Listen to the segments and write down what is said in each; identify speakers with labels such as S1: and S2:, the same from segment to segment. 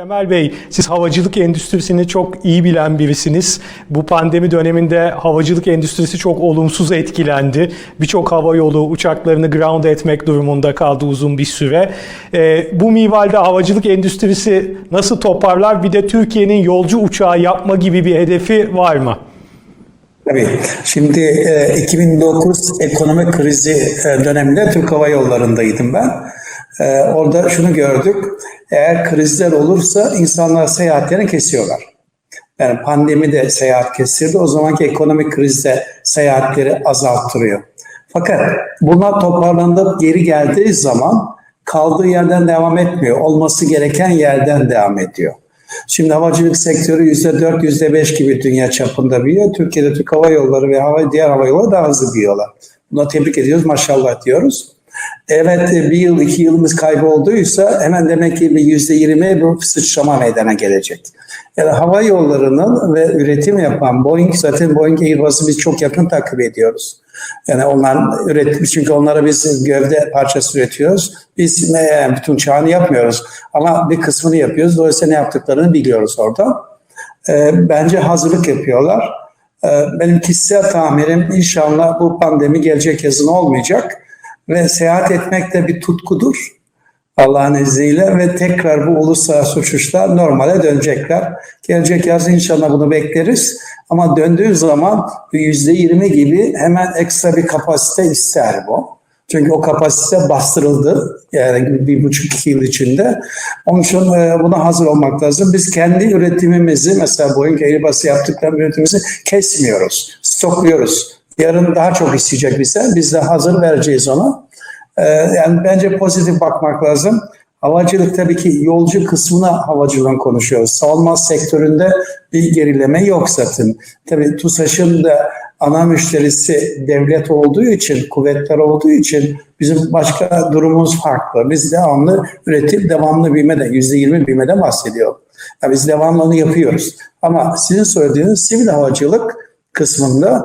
S1: Kemal Bey, siz havacılık endüstrisini çok iyi bilen birisiniz. Bu pandemi döneminde havacılık endüstrisi çok olumsuz etkilendi. Birçok hava yolu uçaklarını ground etmek durumunda kaldı uzun bir süre. Ee, bu minvalde havacılık endüstrisi nasıl toparlar? Bir de Türkiye'nin yolcu uçağı yapma gibi bir hedefi var mı?
S2: Tabii. Şimdi e, 2009 ekonomik krizi e, döneminde Türk Hava Yolları'ndaydım ben. E, orada şunu gördük. Eğer krizler olursa insanlar seyahatlerini kesiyorlar. Yani pandemi de seyahat kestirdi. O zamanki ekonomik krizde seyahatleri azalttırıyor. Fakat bunlar toparlanıp geri geldiği zaman kaldığı yerden devam etmiyor. Olması gereken yerden devam ediyor. Şimdi havacılık sektörü %4, %5 gibi dünya çapında büyüyor. Türkiye'de Türk Hava Yolları ve hava, diğer hava yolları daha hızlı büyüyorlar. Buna tebrik ediyoruz, maşallah diyoruz. Evet bir yıl, iki yılımız kaybolduysa hemen demek ki bir yüzde yirmi bir sıçrama meydana gelecek. Yani hava yollarının ve üretim yapan Boeing, zaten Boeing Airbus'u biz çok yakın takip ediyoruz. Yani onlar üretmiş çünkü onlara biz gövde parçası üretiyoruz. Biz bütün uçağını yapmıyoruz ama bir kısmını yapıyoruz. Dolayısıyla ne yaptıklarını biliyoruz orada. Ee, bence hazırlık yapıyorlar. Ee, benim kişisel tahminim inşallah bu pandemi gelecek yazın olmayacak ve seyahat etmek de bir tutkudur. Allah'ın izniyle ve tekrar bu uluslararası uçuşlar normale dönecekler. Gelecek yaz inşallah bunu bekleriz. Ama döndüğü zaman yüzde yirmi gibi hemen ekstra bir kapasite ister bu. Çünkü o kapasite bastırıldı yani bir buçuk iki yıl içinde. Onun için e, buna hazır olmak lazım. Biz kendi üretimimizi mesela Boeing Airbus'u yaptıkları üretimimizi kesmiyoruz, stokluyoruz. Yarın daha çok isteyecek bize. Biz de hazır vereceğiz ona. Ee, yani bence pozitif bakmak lazım. Havacılık tabii ki yolcu kısmına havacılığın konuşuyoruz. Savunma sektöründe bir gerileme yok zaten. Tabii TUSAŞ'ın da ana müşterisi devlet olduğu için, kuvvetler olduğu için bizim başka durumumuz farklı. Biz devamlı üretip devamlı büyümede, yüzde yirmi büyümeden bahsediyor. Yani biz devamlı onu yapıyoruz. Ama sizin söylediğiniz sivil havacılık kısmında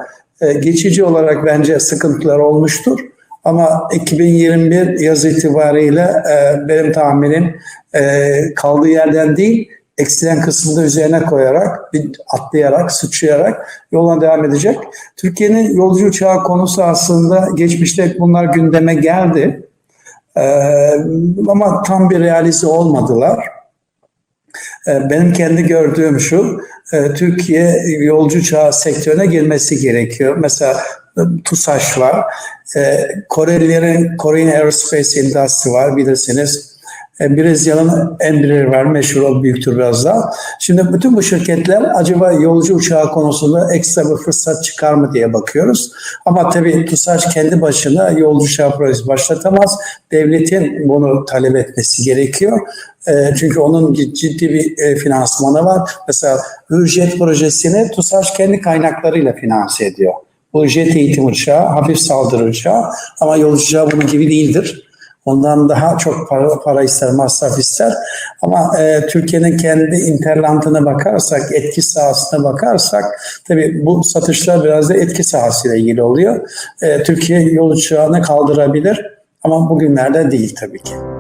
S2: geçici olarak bence sıkıntılar olmuştur. Ama 2021 yaz itibariyle e, benim tahminim e, kaldığı yerden değil, eksilen kısmını üzerine koyarak, atlayarak, sıçrayarak yoluna devam edecek. Türkiye'nin yolcu uçağı konusu aslında geçmişte bunlar gündeme geldi. E, ama tam bir realize olmadılar. E, benim kendi gördüğüm şu, e, Türkiye yolcu uçağı sektörüne girmesi gerekiyor. Mesela TUSAŞ var. E, Korelilerin Korean Aerospace Industry var bilirsiniz. Brezilya'nın Embraer var meşhur o büyüktür biraz daha. Şimdi bütün bu şirketler acaba yolcu uçağı konusunda ekstra bir fırsat çıkar mı diye bakıyoruz. Ama tabii TUSAŞ kendi başına yolcu uçağı projesi başlatamaz. Devletin bunu talep etmesi gerekiyor. E, çünkü onun ciddi bir e, finansmanı var. Mesela Hürjet projesini TUSAŞ kendi kaynaklarıyla finanse ediyor. Bu jet eğitim uçağı, hafif saldırı uçağı ama yolcu uçağı bunun gibi değildir. Ondan daha çok para, para ister, masraf ister. Ama e, Türkiye'nin kendi interlandına bakarsak, etki sahasına bakarsak, tabii bu satışlar biraz da etki sahasıyla ilgili oluyor. E, Türkiye yol uçağını kaldırabilir ama bugünlerde değil tabii ki.